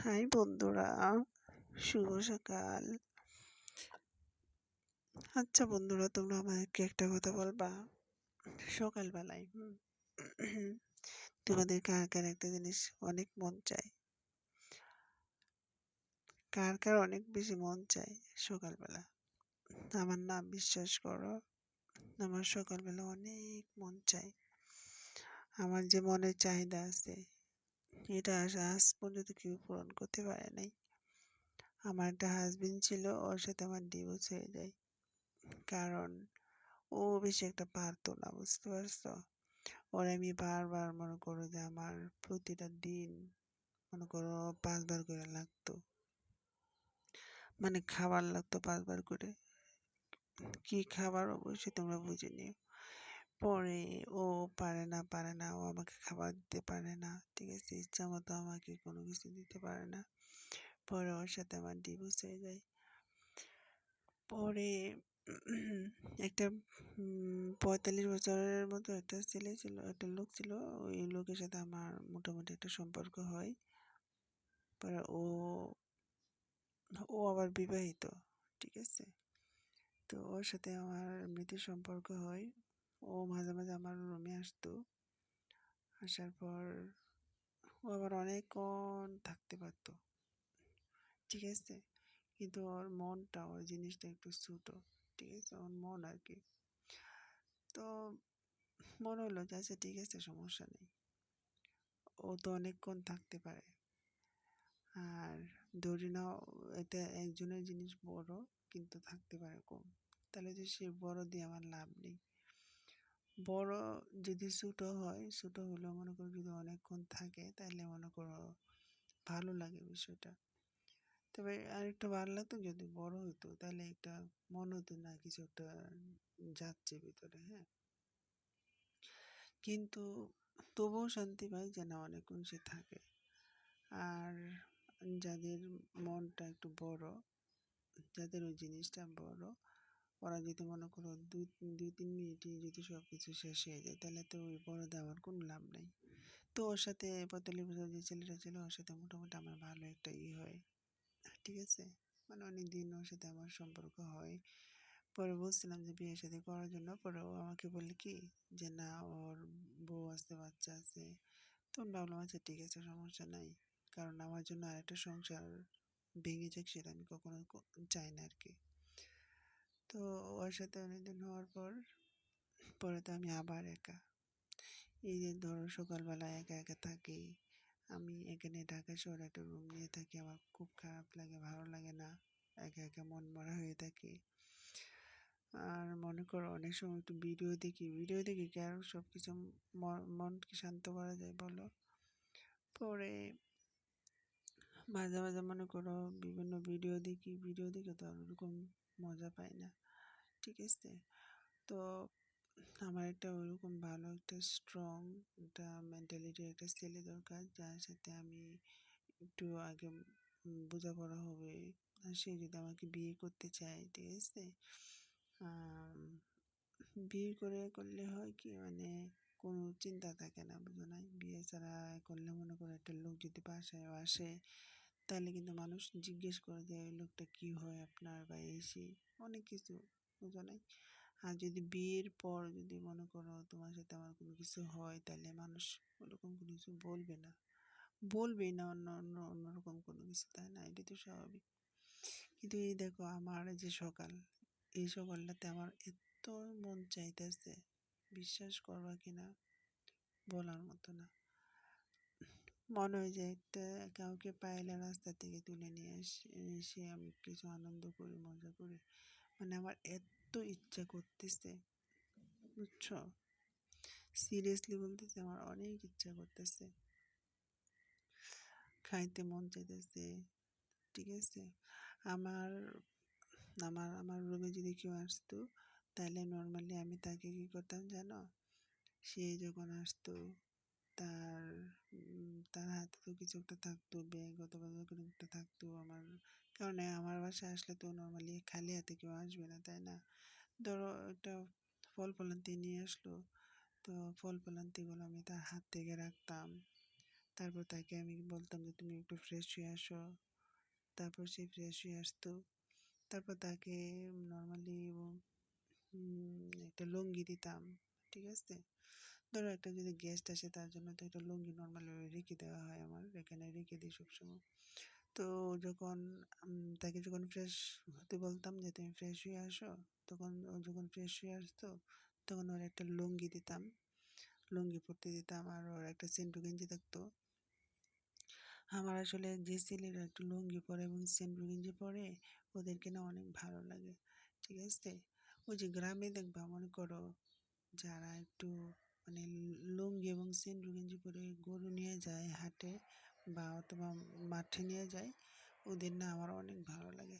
High বন্ধুরা, শুভ সকাল। আচ্ছা বন্ধুরা, তোমরা আমাদেরকে একটা কথা বলবা? সকালবেলায় তোমাদের কার কার একটা জিনিস অনেক মন চায়? কার কার অনেক বেশি মন চায় সকালবেলা? আমার নাম বিশ্বাস করো, আমার সকালবেলা অনেক মন চায়। আমার যে মনের চাহিদা আছে এটা আজ পর্যন্ত কেউ পূরণ করতে পারে নাই। আমার একটা হাজবেন্ড ছিল, ওর সাথে আমার ডিভোর্স হয়ে যায়। কারণ ও বেশি একটা পারতো না, বুঝতে পারছ? ওর আমি বারবার মনে করো যে আমার প্রতিটা দিন মনে করো পাঁচবার করে লাগতো। মানে খাবার লাগতো পাঁচবার করে। কি খাবার অবশ্যই তোমরা বুঝে নিও। পরে ও পারে না পারে না, ও আমাকে খাবার দিতে পারে না, ঠিক আছে? ইচ্ছা মতো আমাকে কোনো কিছু দিতে পারে না। পরে ওর সাথে আমার ডিভোর্স হয়ে যায়। পরে একটা পঁয়তাল্লিশ বছরের মতো একটা ছেলে ছিল, একটা লোক ছিল, ওই লোকের সাথে আমার মোটামুটি একটা সম্পর্ক হয়। পরে ও ও আবার বিবাহিত, ঠিক আছে? তো ওর সাথে আমার এমনিতে সম্পর্ক হয়। ও মাঝে মাঝে আমার রুমে আসতো। আসার পর ও আবার অনেকক্ষণ থাকতে পারতো। ঠিক আছে? কিন্তু ওর মনটা, ওর জিনিসটা একটু ছোটো। ঠিক আছে? ওর মন আর কি। তো মনে হলো যে আচ্ছা ঠিক আছে, সমস্যা নেই। ও তো অনেকক্ষণ থাকতে পারে। আর ধরে নাও এটা একজনের জিনিস বড়, কিন্তু থাকতে পারে কম। তাহলে যে সে বড় দিয়ে আমার লাভ নেই। বড় যদি ছোটো হয়, ছোটো হলেও মনে করো যদি অনেকক্ষণ থাকে তাহলে মনে করো ভালো লাগে বিষয়টা। তবে আরেকটু ভালো লাগতো যদি বড় হতো তাহলে একটা মনে হতো না কিছু একটা যাচ্ছে ভিতরে হ্যাঁ। কিন্তু তবুও শান্তি পাই যে না অনেকক্ষণ সে থাকে। আর যাদের মনটা একটু বড়, যাদের ওই জিনিসটা বড় ওরা যদি মনে করো দুই দুই, তিন মিনিটে যদি সব কিছু শেষ হয়ে যায়, তাহলে তো ওই বড় দেওয়ার কোনো লাভ নেই। তো ওর সাথে পঁয়তাল্লিশ বছর যে ছেলেটা ছিল, ওর সাথে মোটামুটি আমার ভালো একটা ই হয়। ঠিক আছে? মানে অনেক দিন ওর সাথে আমার সম্পর্ক হয়। পরে বলছিলাম যে বিয়ে সাথে করার জন্য, পরে ও আমাকে বললে কি যে না, ওর বউ আছে, বাচ্চা আছে। তো ভাবলাম আচ্ছা ঠিক আছে, সমস্যা নাই। কারণ আমার জন্য আরেকটা সংসার ভেঙে যাক সেটা আমি কখনো চাই না আর কি। তো ওর সাথে অনেকদিন হওয়ার পর, পরে তো আমি আবার একা। এই যে ধরো সকালবেলা একা একা থাকি, আমি এখানে ঢাকা শহরে একটা রুম নিয়ে থাকি, আমার খুব খারাপ লাগে, ভালো লাগে না। একা একা মন মরা হয়ে থাকি। আর মনে করো অনেক সময় একটু ভিডিও দেখি ভিডিও দেখি কি আর সব কিছু মনকে শান্ত করা যায় বলো? পরে মাঝে মাঝে মনে করো বিভিন্ন ভিডিও দেখি ভিডিও দেখে তো আর ওরকম মজা পাই না। ঠিক আছে? তো আমার একটা ওরকম ভালো একটা স্ট্রং একটা মেন্টালিটির একটা ছেলে দরকার, যার সাথে আমি একটু আগে বোঝাপড়া হবে। সে যদি আমাকে বিয়ে করতে চায়, ঠিক আছে? বিয়ে করে করলে হয় কি মানে কোনো চিন্তা থাকে না, বুঝো নাই? বিয়ে ছাড়া করলে মনে করো একটা লোক যদি বাসায় আসে তাহলে কিন্তু মানুষ জিজ্ঞেস করে যে লোকটা কী হয় আপনার বা এসে অনেক কিছু বুঝো নাই? আর যদি বিয়ের পর যদি মনে করো তোমার সাথে আমার কোনো কিছু হয়, তাহলে মানুষ ওরকম কোনো কিছু বলবে না। বলবেই না অন্য অন্য অন্যরকম কোনো কিছু, তাই না? এটা তো স্বাভাবিক। কিন্তু এই দেখো, আমার যে সকাল, এই সকালটাতে আমার এত মন চাইতেছে, বিশ্বাস করবা কি না বলার মতো না। মনে হয় যে একটা কাউকে পাইলে রাস্তা থেকে তুলে নিয়ে এসে আমি কিছু আনন্দ করি, মজা করি। মানে আমার এত ইচ্ছা করতেছে, বুঝছ? সিরিয়াসলি বলতেছে আমার অনেক ইচ্ছা করতেছে। খাইতে মন চাইতেছে, ঠিক আছে? আমার আমার আমার রুমে যদি কেউ আসতো, তাহলে নর্মালি আমি তাকে কী করতাম জানো? সে যখন আসতো তার তার হাতে তো কিছু একটা থাকতো ব্যাগ অথবা কোনো একটা থাকতো আমার। কারণ আমার বাসায় আসলে তো নর্মালি খালি হাতে কেউ আসবে না, তাই না? ধরো, একটা ফল ফলান্তি নিয়ে আসলো, তো ফল ফলান্তিগুলো আমি তার হাত থেকে রাখতাম। তারপর তাকে আমি বলতাম যে, তুমি একটু ফ্রেশ হয়ে আসো। তারপর সে ফ্রেশ হয়ে আসতো। তারপর তাকে নর্মালি একটা লুঙ্গি দিতাম, ঠিক আছে? ধরো একটা যদি গেস্ট আসে, তার জন্য তো একটা লুঙ্গি নর্মালি রেখে দেওয়া হয় আমার। এখানে রেখে দিই সবসময়। তো যখন তাকে যখন ফ্রেশ হতে বলতাম যে, তুমি ফ্রেশ হয়ে আসো? তখন ও যখন ফ্রেশ হয়ে আসতো, তখন ওর একটা লুঙ্গি দিতাম। লুঙ্গি পরতে দিতাম আর ওর একটা সেন্টু গেঞ্জি থাকতো। আমার আসলে যে ছেলেরা একটু লুঙ্গি পরে এবং সেন্টু গেঞ্জি পরে, ওদেরকে না অনেক ভালো লাগে। ঠিক আছে? ওই যে গ্রামে দেখবা, মনে করো যারা একটু মানে লুঙ্গি এবং সেন্টু গেঞ্জি পরে গরু নিয়ে যায় হাটে বা অথবা মাঠে নিয়ে যায়, ওদের না আমার অনেক ভালো লাগে।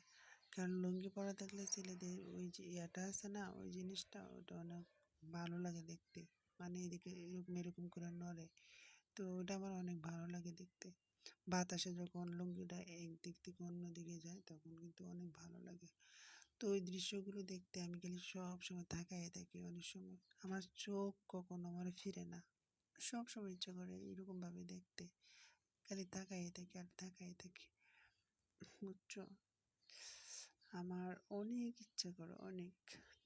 কারণ লুঙ্গি পরা থাকলে ছেলেদের ওই যে ইয়েটা আছে না, ওই জিনিসটা ওটা অনেক ভালো লাগে দেখতে। মানে এদিকে এরকম এরকম করে নড়ে। তো ওটা আমার অনেক ভালো লাগে দেখতে। বাতাসে যখন লুঙ্গিটা একদিক থেকে অন্য দিকে যায়, তখন কিন্তু অনেক ভালো লাগে। তো ওই দৃশ্যগুলো দেখতে আমি খালি সব সময় তাকাইয়ে থাকি অনেক সময়। আমার চোখ কখনো আমার ফিরে না। সব সময় ইচ্ছা করে এরকমভাবে দেখতে। খালি তাকাইয়ে থাকি আর তাকাইয়ে থাকি। বুঝছ আমার অনেক ইচ্ছা করে, অনেক।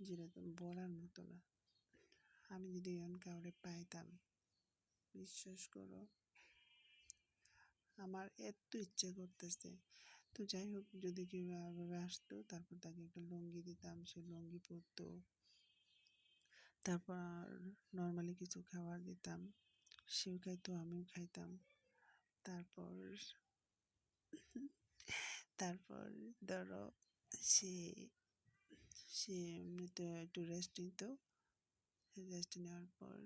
যেটা বলার মতো না। আমি যদি এমন কাউরে পাইতাম, বিশ্বাস করো, আমার এত ইচ্ছে করতেছে। তো যাই হোক, যদি কেউ এভাবে আসতো, তারপর তাকে একটা লুঙ্গি দিতাম, সে লুঙ্গি পরতো। তারপর নর্মালি কিছু খাবার দিতাম, সেও খাইতো, আমিও খাইতাম। তারপর তারপর ধরো, সে সে এমনিতে একটু রেস্ট নিত। রেস্ট নেওয়ার পর,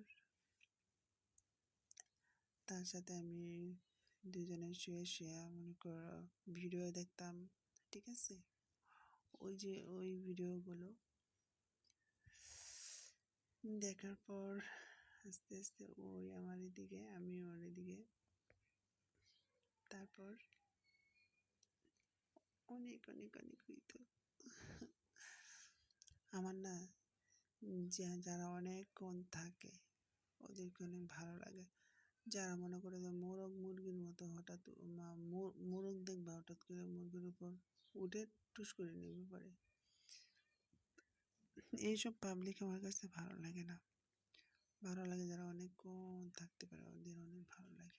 তার সাথে আমি দুজনে শুয়ে শুয়ে মনে করো ভিডিও দেখতাম, ঠিক আছে? ওই যে ওই ভিডিওগুলো দেখার পর আস্তে আস্তে ওই আমার এদিকে, আমি ওর এদিকে। তারপর অনেক অনেক অনেক হইতো আমার না যারা অনেকক্ষণ থাকে, ওদেরকে অনেক ভালো লাগে। যারা মনে করে যে মোরগ মতো হঠাৎ মোরগ দেখবা, হঠাৎ করে মুরগির উপর উঠে টুস করে নেমে পড়ে। এইসব পাবলিক আমার কাছে ভালো লাগে না। ভালো লাগে যারা অনেক কম থাকতে পারে, ওদের অনেক ভালো লাগে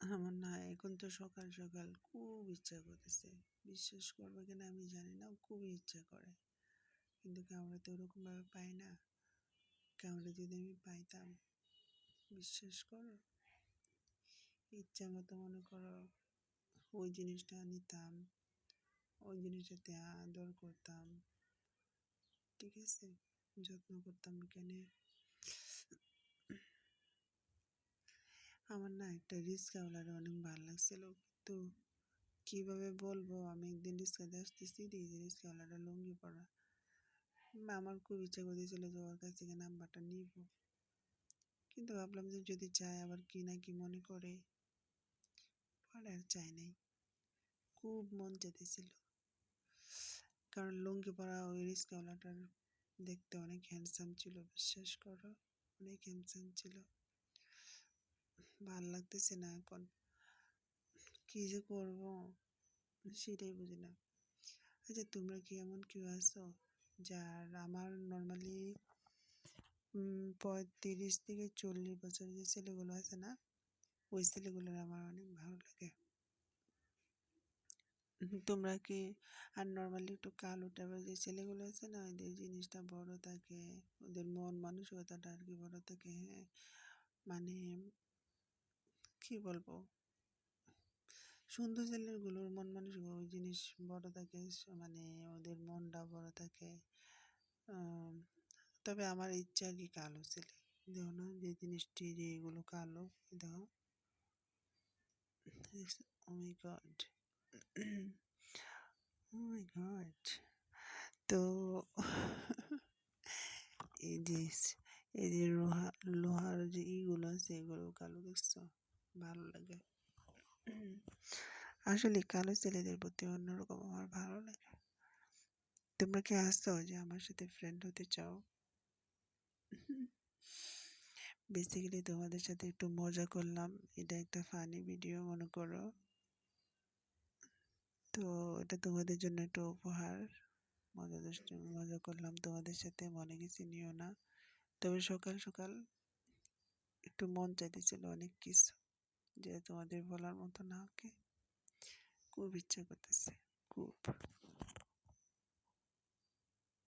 আমার না, এখন তো সকাল সকাল খুব ইচ্ছা করতেছে। বিশ্বাস করবে কিনা আমি জানি না খুবই ইচ্ছা করে। কিন্তু কাউরে তো ওরকমভাবে পাই না। কাউরে যদি আমি পাইতাম বিশ্বাস করো? ইচ্ছা মতো মনে করো, ওই জিনিসটা নিতাম, ওই জিনিসটাতে আদর করতাম। ঠিক আছে? যত্ন করতাম এখানে আমার না একটা রিক্সাওয়ালার অনেক ভালো লাগছিল তো কীভাবে বলব? আমি একদিন রিক্সাতে আসতেছি দেখি রিক্সাওয়ালাটা লুঙ্গি পরা। আমার খুব ইচ্ছা করতেছিল যে ওর কাছ থেকে নাম্বারটা নিব। কিন্তু ভাবলাম যে যদি চায় আবার কি না কি মনে করে পরে আর চাই নাই। খুব মন যেতেছিল কারণ লুঙ্গি পরা ওই রিক্সাওয়ালাটার দেখতে অনেক হ্যান্ডসাম ছিল, বিশ্বাস করো, অনেক হ্যান্ডসাম ছিল। ভালো লাগতেছে না এখন। কি যে করব, সেটাই বুঝি না। আচ্ছা তোমরা কি এমন কেউ আছো যার আমার নর্মালি পঁয়ত্রিশ থেকে চল্লিশ বছর যে ছেলেগুলো আছে না, ওই ছেলেগুলোর আমার অনেক ভালো লাগে। তোমরা কি আর নর্মালি একটু কালো টাইপের যে ছেলেগুলো আছে না, ওদের জিনিসটা বড় থাকে, ওদের মন মানসিকতাটা আর কি বড় থাকে হ্যাঁ? মানে কি বলব? সুন্দর ছেলেগুলোর মন মানসিক ওই জিনিস বড় থাকে মানে ওদের মনটা বড় থাকে তবে আমার ইচ্ছা কি কালো ছেলে দেখো না, যে জিনিসটি যে এগুলো কালো, দেখো। ও মাই গড গড তো, এই যে এই যে লোহা, লোহার যে ইগুলো আছে, এগুলো কালো, দেখছ? ভালো লাগে। আসলে কালো ছেলেদের প্রতি অন্যরকম আমার ভালো লাগে। তোমরা কি আসছো যে আমার সাথে ফ্রেন্ড হতে চাও? বেসিক্যালি তোমাদের সাথে একটু মজা করলাম। এটা একটা ফানি ভিডিও মনে করো। তো এটা তোমাদের জন্য একটু উপহার। মজা দুষ্টু মজা করলাম তোমাদের সাথে, মনে কিছু নিও না। তবে সকাল সকাল একটু মন চাইতেছিল অনেক কিছু যে তোমাদের বলার মতো না। ওকে? খুব ইচ্ছা করতেছে, খুব।